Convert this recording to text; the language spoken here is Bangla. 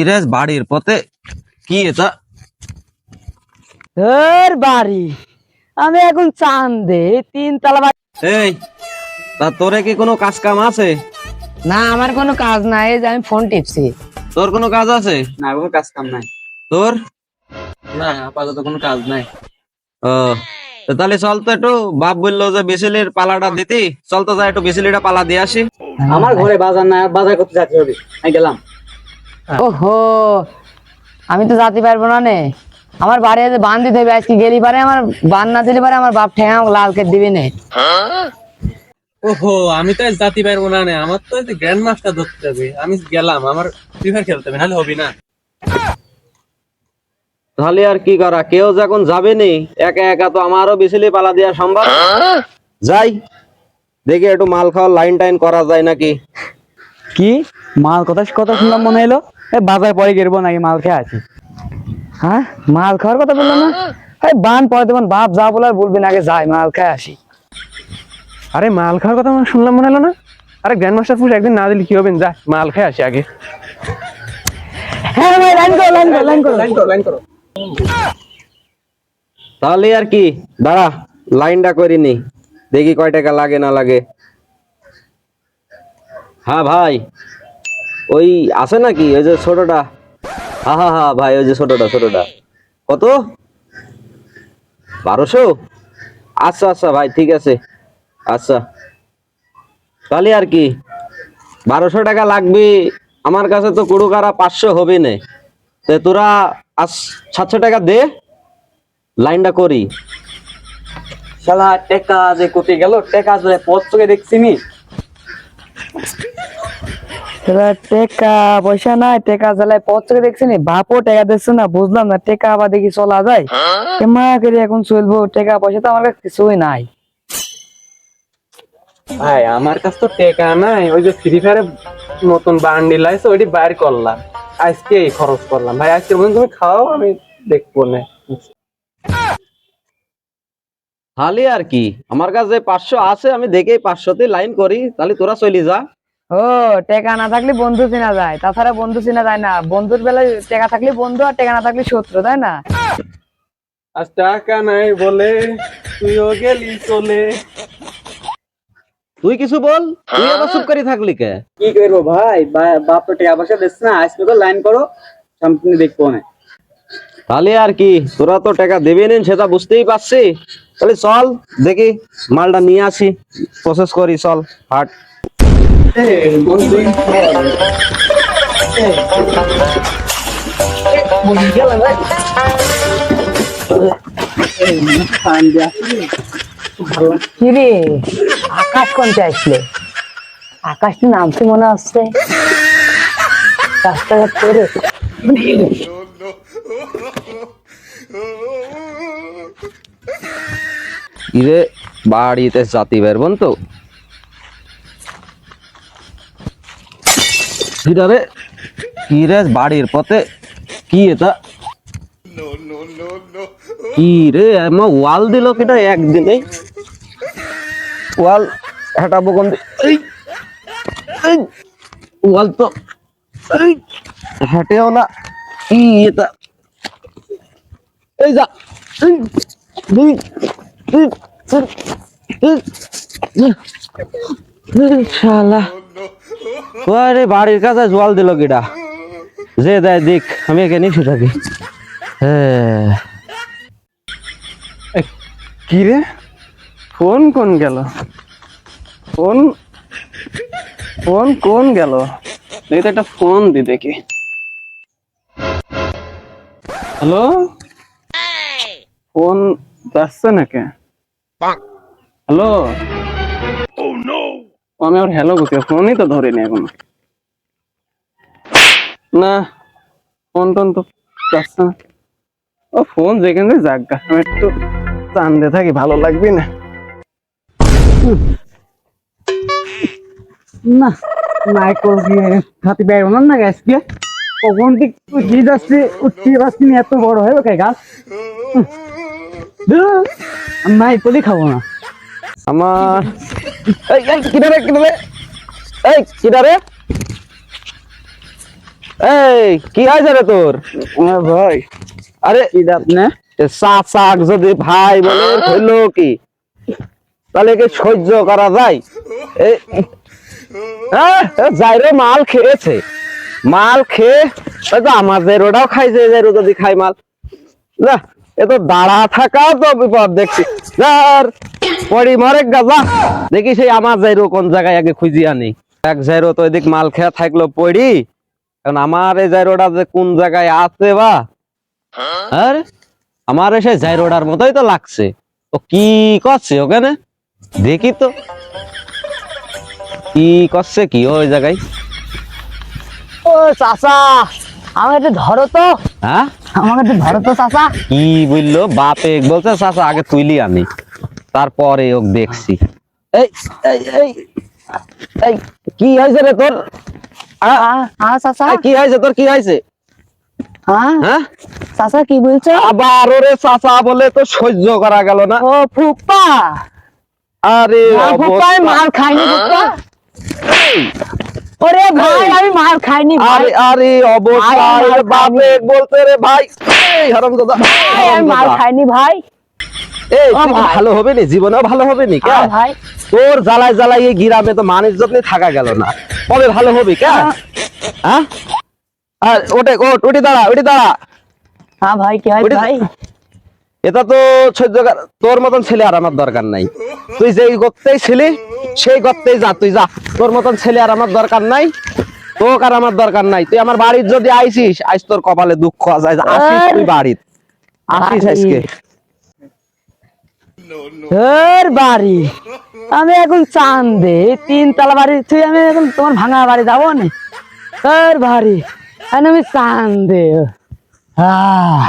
ইরেজ বাড়ির পথে কি এটা? এর বাড়ি। আমি এখন চান্দে তিন তলা বাড়ি। এই তা তোরে কি কোনো কাজ কাম আছে? না আমার কোনো কাজ নাই এই যে আমি ফোন টিপছি। তোর কোনো কাজ আছে? না কোনো কাজ কাম নাই। তোর? না আপাতত কোনো কাজ নাই। ও তো তাহলে চল তো একটু বাপ বলল যে বিসিলির পালাটা দিতি। চল তো যা একটু বিসিলিটা পালা দিয়ে আসি। আমার ঘরে বাজার নাই বাজার করতে যেতে হবে। আমি গেলাম। ওহো আমি তো যেতে পারব না নে। আমার বাড়ি আছে বান দিতে হবে আজকে গেলি পারে আমার বান না দিলে পারে আমার বাপ ঠেঙা লাল কেটে দিবি নে। ওহো আমি তো জাতি পারব না নে আমার তো গ্র্যান্ড মাস্টার ধরতে হবে আমি গেলাম আমার ফ্রি ফায়ার খেলতে হবে নাহলে হবি না। তাহলে আর কি করা কেউ যখন যাবে নি একা একা তো আমারও বিসিলি পালা দেওয়া সম্ভব। যাই দেখি একটু মাল খাওয়ার লাইন টাইন করা যায় নাকি। কি? মাল কথা কথা শুনলাম মনে এলো বাজার পরে গেরবো নাকি মাল খেয়ে আছি হ্যাঁ? মাল খাওয়ার কথা বলল না? এই বান পরে দেবেন বাপ যা বলার বলবি না আগে যাই মাল খায় আসি। আরে মাল খাওয়ার কথা শুনলাম মনে এলো না? আরে গ্র্যান্ড মাস্টার ফুস একদিন না দিলে কি হবে? যা মাল খেয়ে আসি আগে। হ্যাঁ ভাই লাইন করো লাইন করো লাইন করো। লাইন করো লাইন করো। তাহলে আর কি দাঁড়া লাইনটা করিনি দেখি কয় টাকা লাগে না লাগে। হ্যাঁ ভাই ওই আছে নাকি? ওই যে ছোটটা। হা হা হা, ভাই, ওই যে ছোটটা ছোটটা। কত? বারোশো? আচ্ছা আচ্ছা ভাই, ঠিক আছে। আচ্ছা। তাহলে আর কি, বারোশো টাকা লাগবে। আমার কাছে তো কুড়ুকারা পাঁচশো হবে না। তে তোরা আজ সাতশো টাকা দে, লাইনটা করি। শালা টেকা যে কোথায় গেল, টেকা যে পথ চোখে দেখছি নি। এবার টেকা পয়সা নাই টেকা জ্বালায় পথ থেকে দেখছি নি বাপও টেকা দিচ্ছে না বুঝলাম না টেকা আবার দেখি চলা যায়। কেমা করে এখন চলবো টেকা পয়সা তো আমার কাছে কিছুই নাই। ভাই আমার কাছে তো টেকা নাই ওই যে ফ্রি ফায়ারে নতুন বান্ডিল আছে ওইটি বাইর করলাম। আজকে খরচ করলাম। ভাই আজকে বলুন তুমি খাও আমি দেখব না। আর কি আমার কাছে পাঁচশো আছে আমি দেখেই পাঁচশোতে লাইন করি তাহলে তোরা চলি যা। ও টেকা না থাকলে বন্ধু চেনা যায়। তাছাড়া বন্ধু চেনা যায় না। বন্ধুর বেলায় টেকা থাকলে বন্ধু আর টেকা না থাকলে শত্রু তাই না? আজ টাকা নাই বলে তুইও গেলি চলে। তুই কিছু বল তুই আবার চুপ করে থাকলি কে? কি করব ভাই? বাপ তো টাকা পয়সা দিচ্ছে না আজকে তো লাইন করো সামনে দেখব না তাহলে আর কি তোরা তো টাকা দেবে নিন সেটা বুঝতেই পারছি। তাহলে চল দেখি মালটা নিয়ে আসি প্রসেস করি চল হাট। কিরে? আকাশ কোনটা আসলে? আকাশটি নামছে মনে হচ্ছে। রাস্তাঘাট করে। ইরে বাড়িতে জাতি বেরবন তো? রে কিরে বাড়ির পথে? কি এটা? কি রে আমার ওয়াল দিল কিটা একদিনে ওয়াল হাঁটাবো কোন ওয়াল তো হেঁটেও না। কি এটা? এই যা। দুই শালা বাড়ির কাছে জল দিল কিটা যে দেয় দিক আমি এখানে থাকি। হ্যাঁ। কি রে? ফোন কোন গেল? ফোন? ফোন কোন গেল? দেখি একটা ফোন দি দেখি। হ্যালো? ফোন যাচ্ছে নাকি? হ্যালো? আমি আর হ্যালো বলছি ফোনই তো ধরিনি এখন। না ফোন টোন তো যাচ্ছে না। ও ফোন যেখানে যাক গা, আমি একটু চান্দে থাকি ভালো লাগবে না। না নাই করবি হাতি বের না না গাছ কে কখন থেকে উঠি যাচ্ছে উঠতে পারছি না এত বড় হয়ে ওকে গাছ। ধুর, আমি নাই কলি খাব না। আমার এই এই কিনারে কিনারে এই কিনারে এই কি হয়েছে রে তোর? ভাই। আরে কি আপনি এ চাচাক যদি ভাই বলে হইল কি? তাহলে কি সহ্য করা যায়? এই হ্যাঁ, এ যাইরো মাল খেয়েছে। মাল খেয়ে তো আমাদের ওটাও খাইছে যাইরো যদি খাই মাল। না এ তো দাঁড়া থাকাও তো বিপদ দেখছি। যার পড়ি মরে গাজা দেখি সেই আমার যাইরো কোন জায়গায় আগে খুঁজি আনি। এক যাইরো তো এদিক মাল খেয়া থাকল পড়ি। কারণ আমার এই জাইরোটা যে কোন জায়গায় আছে বা? আরে আমার মতোই তো লাগছে। ও কি করছে ওখানে? দেখি তো। কি করছে কি ওই জায়গায়? ও চাচা আমাকে একটু ধরো তো। হ্যাঁ? আমাকে একটু ধরো তো চাচা। কি বলল? বাপে বলছে চাচা আগে তুইলি আনি। তারপরে ওক দেখছি। এই এই এই এই কি হয়েছে রে তোর? আ, চাচা। এই, কি হয়েছে তোর? কি হয়েছে? হ্যাঁ হ্যাঁ? চাচা কি বলছো? আবার ওরে চাচা বলে তো সহ্য করা গেল না। ও ফুপ্পা আরে অবস্থা। মার খাইনি ফুপ্পা ওরে ভাই আমি মার খাইনি আরে আরে অবস্থা। বাপে বলতে রে ভাই। এই হারামজাদা। ভাই, আমি মার খাইনি ভাই। এই। ভালো হবে নি জীবনেও ভালো হবে নি কে তোর জ্বালায় জ্বালায় এই গ্রামে তো মানুষ যত্নে থাকা গেল না। কবে ভালো হবে কে? হ্যাঁ। আর ওটে ওট উঠি দাঁড়া উঠি দাঁড়া। হ্যাঁ ভাই কি হয় ভাই? এটা তো সহ্য তোর মতন ছেলে আর আমার দরকার নাই। তুই যেই গত্তেই ছিলি সেই গত্তেই যা তুই যা। তোর মতন ছেলে আর আমার দরকার নাই তোক আর আমার দরকার নাই। তুই আমার বাড়ির যদি আইসিস আজ তোর কপালে দুঃখ আছে আসিস তুই বাড়ির। আসিস। আজকে। এর বাড়ি। আমি এখন চান্দে তিন তলা বাড়ি, তুই আমি এখন তোমার ভাঙা বাড়ি যাব না। তোর বাড়ি। আমি চান্দে। হ্যাঁ